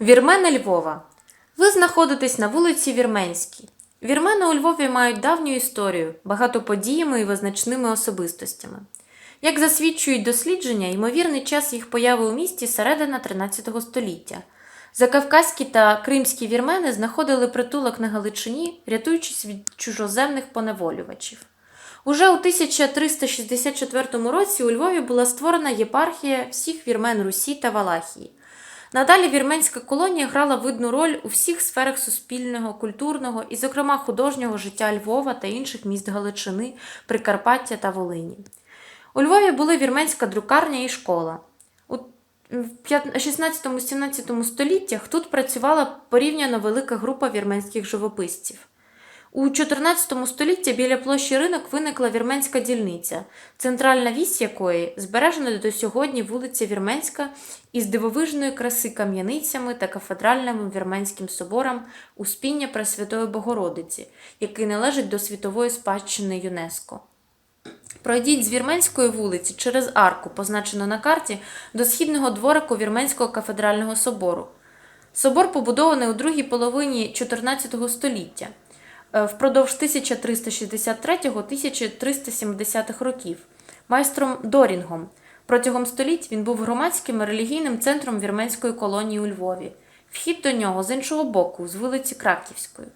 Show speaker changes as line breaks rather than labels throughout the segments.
Вірмени Львова. Ви знаходитесь на вулиці Вірменській. Вірмени у Львові мають давню історію, багато подіями і визначними особистостями. Як засвідчують дослідження, ймовірний час їх появи у місті середина 13 століття. Закавказькі та кримські вірмени знаходили притулок на Галичині, рятуючись від чужоземних поневолювачів. Уже у 1364 році у Львові була створена єпархія всіх вірмен Русі та Валахії. Надалі вірменська колонія грала видну роль у всіх сферах суспільного, культурного і, зокрема, художнього життя Львова та інших міст Галичини, Прикарпаття та Волині. У Львові були вірменська друкарня і школа. У 16-17 століттях тут працювала порівняно велика група вірменських живописців. У 14 столітті біля площі ринок виникла вірменська дільниця, центральна вісь якої збережена до сьогодні вулиця Вірменська із дивовижної краси кам'яницями та кафедральним вірменським собором Успіння Пресвятої Богородиці, який належить до світової спадщини ЮНЕСКО. Пройдіть з Вірменської вулиці через арку, позначену на карті, до східного дворику Вірменського кафедрального собору. Собор побудований у другій половині 14 століття впродовж 1363-1370 років майстром Дорінгом. Протягом століть він був громадським релігійним центром вірменської колонії у Львові. Вхід до нього з іншого боку, з вулиці Краківської.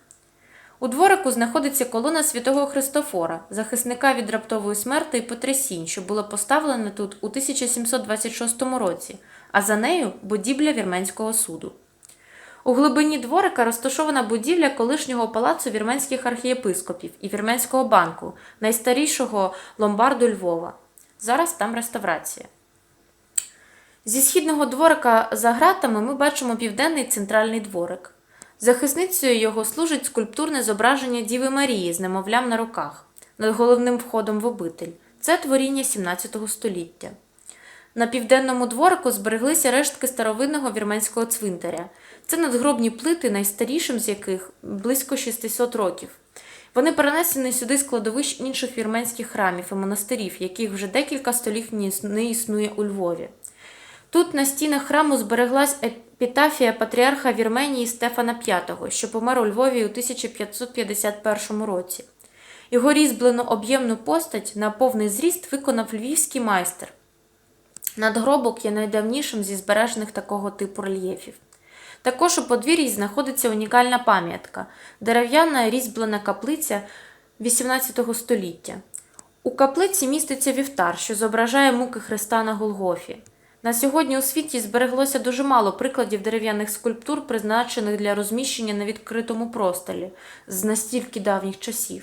У дворику знаходиться колона святого Христофора, захисника від раптової смерти і потрясінь, що була поставлена тут у 1726 році, а за нею будівля вірменського суду. У глибині дворика розташована будівля колишнього палацу вірменських архієпископів і вірменського банку, найстарішого ломбарду Львова. Зараз там реставрація. Зі східного дворика за гратами ми бачимо південний центральний дворик. Захисницею його служить скульптурне зображення Діви Марії з немовлям на руках над головним входом в обитель. Це творіння 17 століття. На південному дворику збереглися рештки старовинного вірменського цвинтаря. Це надгробні плити, найстарішим з яких близько 600 років. Вони перенесені сюди з кладовищ інших вірменських храмів і монастирів, яких вже декілька століть не існує у Львові. Тут на стінах храму збереглась епітафія патріарха Вірменії Стефана V, що помер у Львові у 1551 році. Його різьблену об'ємну постать на повний зріст виконав львівський майстер. Надгробок є найдавнішим зі збережених такого типу рельєфів. Також у подвір'ї знаходиться унікальна пам'ятка дерев'яна різьблена каплиця XVIII століття. У каплиці міститься вівтар, що зображає муки Христа на Голгофі. На сьогодні у світі збереглося дуже мало прикладів дерев'яних скульптур, призначених для розміщення на відкритому просторі з настільки давніх часів.